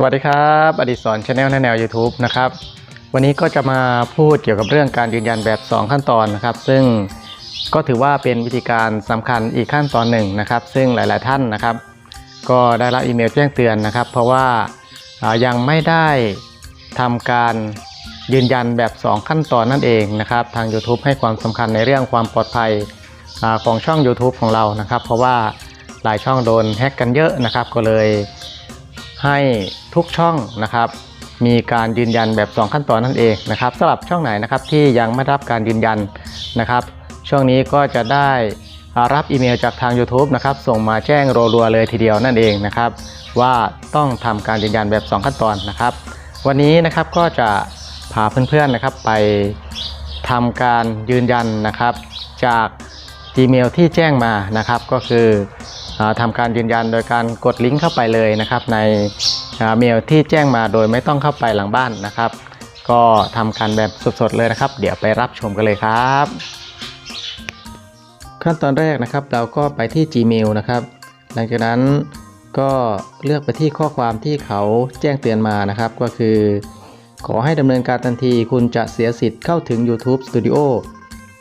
สวัสดีครับอดิศรชาแนลแนว YouTube นะครับวันนี้ก็จะมาพูดเกี่ยวกับเรื่องการยืนยันแบบ 2 ขั้นตอนนะครับ ซึ่งก็ถือว่าเป็นวิธีการสำคัญอีกขั้นตอนหนึ่งนะครับ ซึ่งหลาย ๆ ท่านนะครับ ก็ได้รับอีเมลแจ้งเตือนนะครับ เพราะว่ายังไม่ได้ทำการยืนยันแบบ 2 ขั้นตอนนั่นเองนะครับ ทาง YouTube ให้ความสำคัญในเรื่องความปลอดภัยอของช่อง YouTube ของเรานะครับ เพราะว่าหลายช่องโดนแฮ็กกันเยอะนะครับ ก็เลย ให้ทุกช่องนะครับมีการยืนยันแบบ 2 ขั้นตอนนั่นเองนะครับสำหรับช่องไหนนะครับที่ยังไม่รับการยืนยันนะครับ ช่วงนี้ก็จะได้รับอีเมลจากทาง YouTube นะครับส่งมาแจ้งรัวๆเลยทีเดียวนั่นเองนะครับว่าต้องทำการยืนยันแบบ 2 ขั้นตอนนะครับ วันนี้นะครับก็จะพาเพื่อนๆนะครับไปทำการยืนยันนะครับจาก Gmail ที่แจ้งมานะครับก็คือ ทำการยืนยันโดยการกดลิงก์เข้าไปเลยนะครับ ในเมลที่แจ้งมาโดยไม่ต้องเข้าไปหลังบ้านนะครับ ก็ทำการแบบสดๆเลยนะครับ เดี๋ยวไปรับชมกันเลยครับ ขั้นตอนแรกนะครับเราก็ไปที่ Gmail นะครับ หลังจากนั้นก็เลือกไปที่ข้อความที่เขาแจ้งเตือนมานะครับ ก็คือ ขอให้ดำเนินการทันทีคุณจะเสียสิทธิ์เข้าถึง YouTube Studio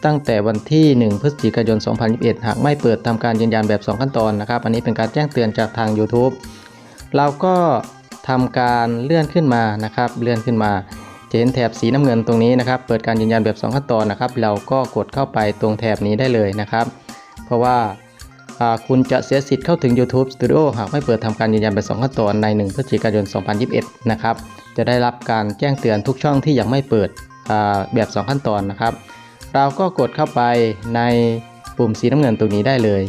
ตั้งแต่วันที่ 1 พฤศจิกายน 2021 หากไม่เปิดทำการยืนยันแบบ 2 ขั้นตอนนะครับ อันนี้เป็นการแจ้งเตือนจากทาง YouTube เราก็ทำการเลื่อนขึ้นมานะครับ เลื่อนขึ้นมาจะเห็นแถบสีน้ำเงินตรงนี้นะครับ เปิดการยืนยันแบบ 2 ขั้นตอนนะครับ เราก็กดเข้าไปตรงแถบนี้ได้เลยนะครับ เพราะว่าคุณจะเสียสิทธิ์เข้าถึง YouTube Studio หากไม่เปิดทำการยืนยันแบบ2ขั้นตอนใน 1 พฤศจิกายน 2021 นะครับ จะได้รับการแจ้งเตือนทุกช่องที่ยังไม่เปิดแบบ 2 ขั้นตอนนะครับ เราก็กดเข้าไปในปุ่มสีน้ำเงินตรงนี้ได้เลย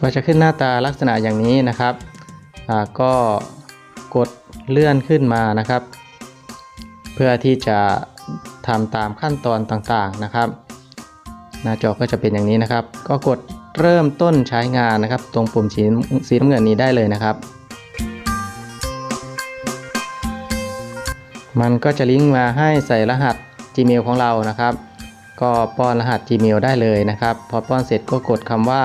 ก็จะขึ้นหน้าตาลักษณะอย่างนี้นะครับอ่าก็กดเลื่อนขึ้นมานะครับ เพื่อที่จะทำตามขั้นตอนต่างๆนะครับ หน้าจอก็จะเป็นอย่างนี้นะครับ ก็กดเริ่มต้นใช้งานนะครับ ตรงปุ่มสีสีน้ำเงินนี้ได้เลยนะครับ มันก็จะลิงก์มาให้ใส่รหัส Gmail ของเรานะครับ ก็ป้อนรหัส Gmail ได้เลยนะครับ พอป้อนเสร็จก็กดคำว่า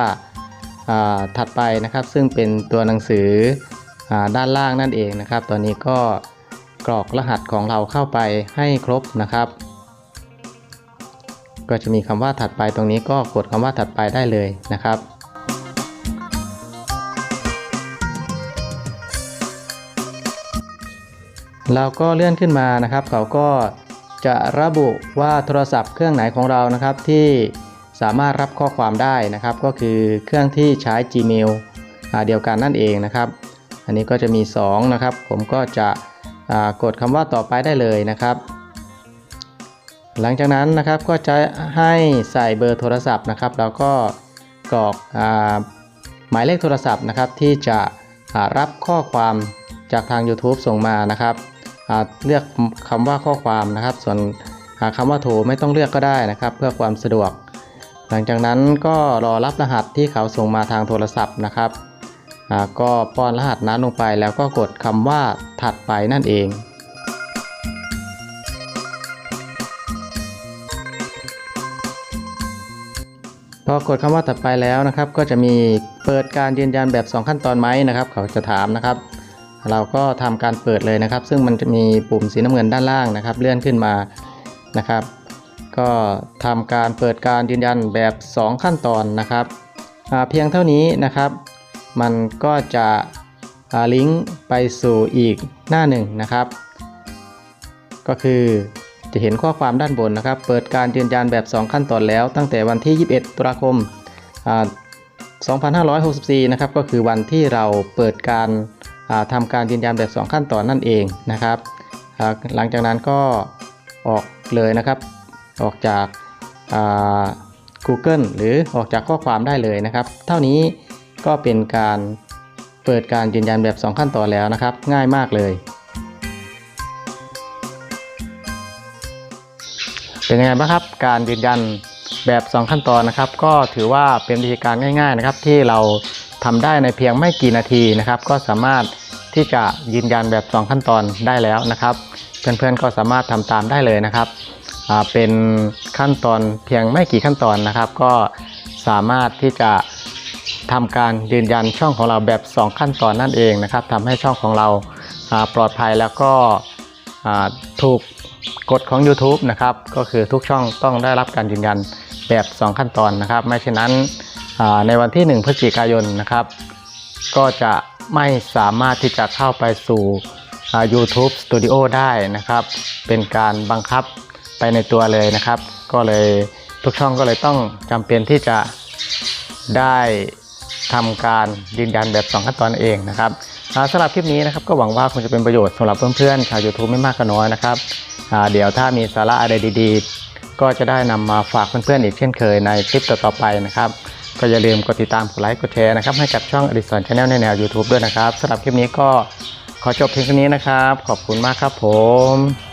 าถัดไปนะครับ ซึ่งเป็นตัวหนังสืออด้านล่างนั่นเองนะครับ ตอนนี้ก็กรอกรหัสของเราเข้าไปให้ครบนะครับ ก็จะมีคำว่าถัดไปตรงนี้ก็กดคำว่าถัดไปได้เลยนะครับ เราก็เลื่อนขึ้นมานะครับ เขาก็จะระบุว่าโทรศัพท์เครื่องไหนของเรานะครับที่สามารถรับข้อความได้นะครับ ก็คือเครื่องที่ใช้ Gmail เดียวกันนั่นเองนะครับ อันนี้ก็จะมี 2 นะครับ ผมก็จะกดคำว่าต่อไปได้เลยนะครับ หลังจากนั้นนะครับก็จะให้ใส่เบอร์โทรศัพท์นะครับ แล้วก็กรอกอหมายเลขโทรศัพท์นะครับที่จะรับข้อความจากทาง YouTube ส่งมานะครับ เลือกคำว่าข้อความนะครับ ส่วนอ่าคำว่าโทรไม่ต้องเลือกก็ได้นะครับ เพื่อความสะดวก หลังจากนั้นก็รอรับรหัสที่เขาส่งมาทางโทรศัพท์นะครับก็ป้อนรหัสนั้นลงไปแล้วก็กดคำว่าถัดไปนั่นเอง พอกดคำว่าถัดไปแล้วนะครับ ก็จะมีเปิดการยืนยันแบบ 2 ขั้นตอนไหมนะครับ เขาจะถามนะครับ เราก็ทำการเปิดเลยนะครับ ซึ่งมันจะมีปุ่มสีน้ำเงินด้านล่างนะครับ เลื่อนขึ้นมานะครับ ก็ทำการเปิดการยืนยันแบบ 2 ขั้นตอนนะครับเพียงเท่านี้นะครับ มันก็จะลิงก์ไปสู่อีกหน้าหนึ่งนะครับ ก็คือจะเห็นข้อความด้านบนนะครับ เปิดการยืนยันแบบ 2 ขั้นตอนแล้ว ตั้งแต่วันที่ 21 ตุลาคมอ่า2564 นะครับ ก็คือวันที่เราเปิดการ อ่าทำการยืนยันแบบ 2 ขั้นตอนนั่นเองนะครับ หลังจากนั้นก็ออกเลยนะครับ ออกจากา Google หรือออกจากข้อความได้เลยนะครับ เท่านี้ก็เป็นการเปิดการยืนยันแบบ 2 ขั้นตอนแล้วนะครับ ง่ายมากเลย เป็นยังไงบ้างครับ การยืนยันแบบ 2 ขั้นตอนนะครับ ก็ถือว่าเป็นวิธีการง่าย ๆ นะครับที่เราทำได้ในเพียงไม่กี่นาทีนะครับ ก็สามารถ ที่จะยืนยันแบบ 2 ขั้นตอนได้แล้วนะครับ เพื่อนๆก็สามารถทำตามได้เลยนะครับเป็นขั้นตอนเพียงไม่กี่ขั้นตอนนะครับ ก็สามารถที่จะทำการยืนยันช่องของเราแบบ 2 ขั้นตอนนั่นเองนะครับทำให้ช่องของเราปลอดภัยแล้วก็ถูกกฎของ YouTube นะครับ ก็คือทุกช่องต้องได้รับการยืนยันแบบ 2 ขั้นตอนนะครับ ไม่เช่นนั้นในวันที่ 1 พฤศจิกายนนะครับ ก็จะ ไม่สามารถที่จะเข้าไปสู่ YouTube Studio ได้นะครับ เป็นการบังคับไปในตัวเลยนะครับ ก็เลยทุกช่องก็เลยต้องจำเป็นที่จะได้ทำการยืนยันแบบ 2 ขั้นตอนเองนะครับสำหรับคลิปนี้นะครับก็หวังว่าคงจะเป็นประโยชน์สำหรับเพื่อนๆชาว YouTube ไม่มากก็น้อยนะครับเดี๋ยวถ้ามีสาระอะไรดีๆ ก็จะได้นำมาฝากเพื่อนๆอีกเช่นเคยในคลิปต่อๆไปนะครับ ก็อย่าลืมกดติดตามกดไลค์กดแชร์นะครับให้กับช่องอดิสรชาแนลในแนว YouTube ด้วยนะครับสำหรับคลิปนี้ก็ขอจบเพียงเท่านี้นะครับ ขอบคุณมากครับผม